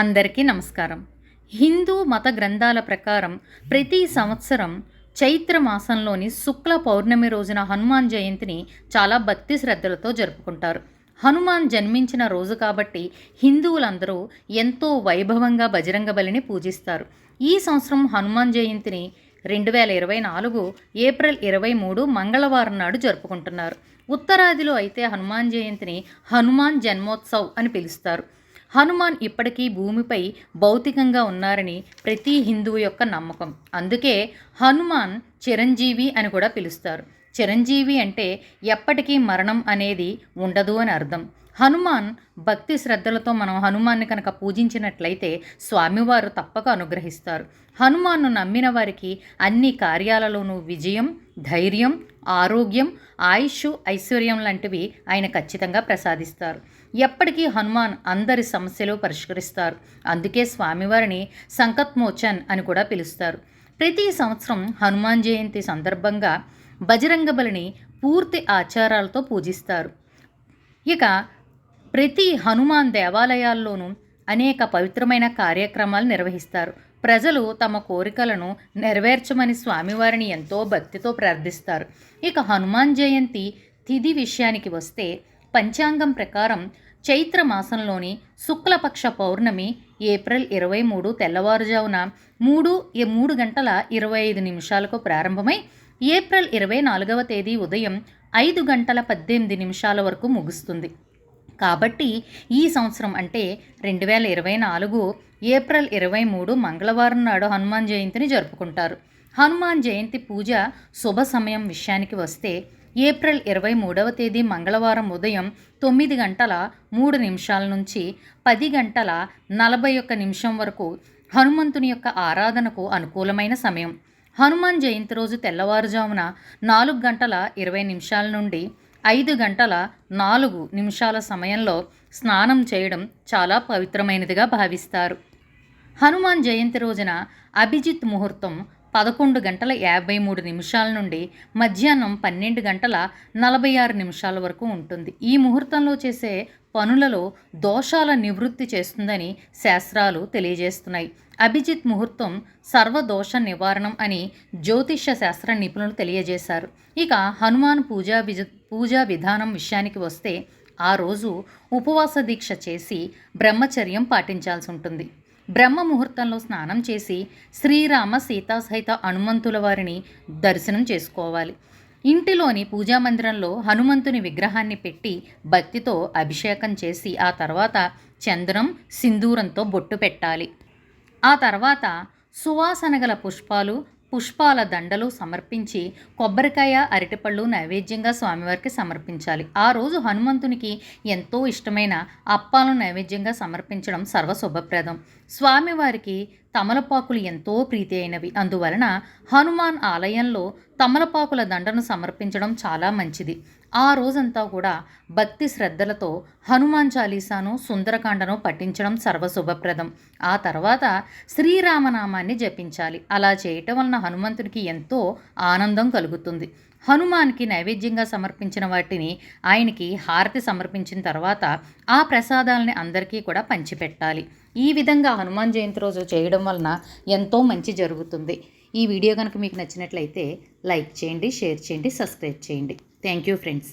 అందరికీ నమస్కారం. హిందూ మత గ్రంథాల ప్రకారం ప్రతి సంవత్సరం చైత్ర మాసంలోని శుక్ల పౌర్ణమి రోజున హనుమాన్ జయంతిని చాలా భక్తి శ్రద్ధలతో జరుపుకుంటారు. హనుమాన్ జన్మించిన రోజు కాబట్టి హిందువులందరూ ఎంతో వైభవంగా బజరంగ బలిని పూజిస్తారు. ఈ సంవత్సరం హనుమాన్ జయంతిని రెండు వేల ఇరవై నాలుగు ఏప్రిల్ ఇరవై మూడు మంగళవారం నాడు జరుపుకుంటున్నారు. ఉత్తరాదిలో అయితే హనుమాన్ జయంతిని హనుమాన్ జన్మోత్సవ్ అని పిలుస్తారు. హనుమాన్ ఇప్పటికీ భూమిపై భౌతికంగా ఉన్నారని ప్రతి హిందువు యొక్క నమ్మకం. అందుకే హనుమాన్ చిరంజీవి అని కూడా పిలుస్తారు. చిరంజీవి అంటే ఎప్పటికీ మరణం అనేది ఉండదు అని అర్థం. హనుమాన్ భక్తి శ్రద్ధలతో మనం హనుమాన్ని కనుక పూజించినట్లయితే స్వామివారు తప్పక అనుగ్రహిస్తారు. హనుమాన్ను నమ్మిన వారికి అన్ని కార్యాలలోనూ విజయం ధైర్యం ఆరోగ్యం ఆయుష్ ఐశ్వర్యం లాంటివి ఆయన ఖచ్చితంగా ప్రసాదిస్తారు. ఎప్పటికీ హనుమాన్ అందరి సమస్యలు పరిష్కరిస్తారు. అందుకే స్వామివారిని సంకత్మోచన్ అని కూడా పిలుస్తారు. ప్రతి సంవత్సరం హనుమాన్ జయంతి సందర్భంగా బజరంగబలిని పూర్తి ఆచారాలతో పూజిస్తారు. ఇక ప్రతి హనుమాన్ దేవాలయాల్లోనూ అనేక పవిత్రమైన కార్యక్రమాలు నిర్వహిస్తారు. ప్రజలు తమ కోరికలను నెరవేర్చమని స్వామివారిని ఎంతో భక్తితో ప్రార్థిస్తారు. ఇక హనుమాన్ జయంతి తిథి విషయానికి వస్తే పంచాంగం ప్రకారం చైత్ర మాసంలోని శుక్లపక్ష పౌర్ణమి ఏప్రిల్ ఇరవై మూడు తెల్లవారుజామున మూడు మూడు గంటల ఇరవై ఐదు నిమిషాలకు ప్రారంభమై ఏప్రిల్ ఇరవై నాలుగవ తేదీ ఉదయం ఐదు గంటల పద్దెనిమిది నిమిషాల వరకు ముగుస్తుంది. కాబట్టి ఈ సంవత్సరం అంటే రెండు వేల ఇరవై నాలుగు ఏప్రిల్ ఇరవై మూడు మంగళవారం నాడు హనుమాన్ జయంతిని జరుపుకుంటారు. హనుమాన్ జయంతి పూజ శుభ సమయం విషయానికి వస్తే ఏప్రిల్ ఇరవై మూడవ తేదీ మంగళవారం ఉదయం తొమ్మిది గంటల మూడు నిమిషాల నుంచి పది గంటల నలభై ఒక్క నిమిషం వరకు హనుమంతుని యొక్క ఆరాధనకు అనుకూలమైన సమయం. హనుమాన్ జయంతి రోజు తెల్లవారుజామున నాలుగు గంటల ఇరవై నిమిషాల నుండి ఐదు గంటల నాలుగు నిమిషాల సమయంలో స్నానం చేయడం చాలా పవిత్రమైనదిగా భావిస్తారు. హనుమాన్ జయంతి రోజున అభిజిత్ ముహూర్తం పదకొండు గంటల యాభై మూడు నిమిషాల నుండి మధ్యాహ్నం పన్నెండు గంటల నలభై ఆరు నిమిషాల వరకు ఉంటుంది. ఈ ముహూర్తంలో చేసే పనులలో దోషాల నివృత్తి చేస్తుందని శాస్త్రాలు తెలియజేస్తున్నాయి. అభిజిత్ ముహూర్తం సర్వదోష నివారణం అని జ్యోతిష్య శాస్త్ర నిపుణులు తెలియజేశారు. ఇక హనుమాన్ పూజా విజ పూజా విధానం విషయానికి వస్తే ఆ రోజు ఉపవాస దీక్ష చేసి బ్రహ్మచర్యం పాటించాల్సి ఉంటుంది. బ్రహ్మ ముహూర్తంలో స్నానం చేసి శ్రీరామ సీతా సహిత హనుమంతుల వారిని దర్శనం చేసుకోవాలి. ఇంటిలోని పూజా మందిరంలో హనుమంతుని విగ్రహాన్ని పెట్టి భక్తితో అభిషేకం చేసి ఆ తర్వాత చంద్రం సింధూరంతో బొట్టు పెట్టాలి. ఆ తర్వాత సువాసన గల పుష్పాలు పుష్పాల దండలు సమర్పించి కొబ్బరికాయ అరటిపళ్ళు నైవేద్యంగా స్వామివారికి సమర్పించాలి. ఆ రోజు హనుమంతునికి ఎంతో ఇష్టమైన అప్పాలను నైవేద్యంగా సమర్పించడం సర్వశుభప్రదం. స్వామివారికి తమలపాకులు ఎంతో ప్రీతి అయినవి అందువలన హనుమాన్ ఆలయంలో తమలపాకుల దండను సమర్పించడం చాలా మంచిది. ఆ రోజంతా కూడా భక్తి శ్రద్ధలతో హనుమాన్ చాలీసాను సుందరకాండను పఠించడం సర్వశుభప్రదం. ఆ తర్వాత శ్రీరామనామాన్ని జపించాలి. అలా చేయటం వలన హనుమంతుడికి ఎంతో ఆనందం కలుగుతుంది. హనుమాన్కి నైవేద్యంగా సమర్పించిన వాటిని ఆయనకి హారతి సమర్పించిన తర్వాత ఆ ప్రసాదాలని అందరికీ కూడా పంచిపెట్టాలి. ఈ విధంగా హనుమాన్ జయంతి రోజు చేయడం వలన ఎంతో మంచి జరుగుతుంది. ఈ వీడియో కనుక మీకు నచ్చినట్లయితే లైక్ చేయండి షేర్ చేయండి సబ్స్క్రైబ్ చేయండి. Thank you friends.